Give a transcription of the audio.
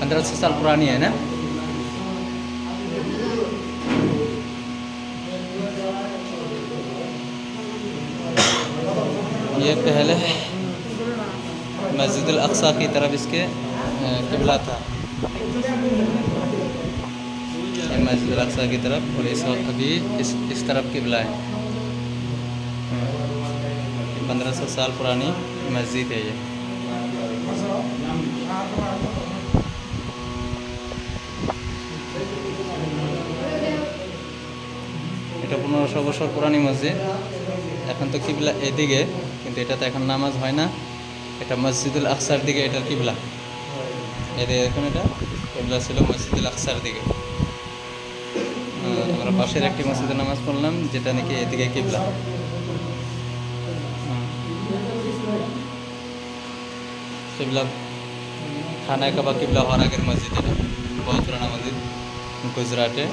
पंद्रह सौ साल पुरानी है ना? ये पहले मस्जिद अक्सा की तरफ़ इसके किबला था। ये मस्जिद अक्सा की तरफ़, और इस वक्त अभी इस इस तरफ़ किबला है। पंद्रह सौ साल पुरानी मस्जिद है ये। এটা পনেরোশো বছর পুরানি মসজিদ। এখন তো কিবলা এদিকে, কিন্তু এটাতে এখন নামাজ হয় না। এটা মসজিদুল আকসার দিকে, এটার কিবলা। এদিকে এখন এটা, কিবলা ছিল মসজিদুল আকসার দিকে। আমরা পাশের একটি মসজিদে নামাজ পড়লাম, যেটা নাকি এদিকে কিবলা। কিবলা খানায় কাবা কিবলা হওয়ার আগের মসজিদ এটা বহুত পুরানা মসজিদ গুজরাটে।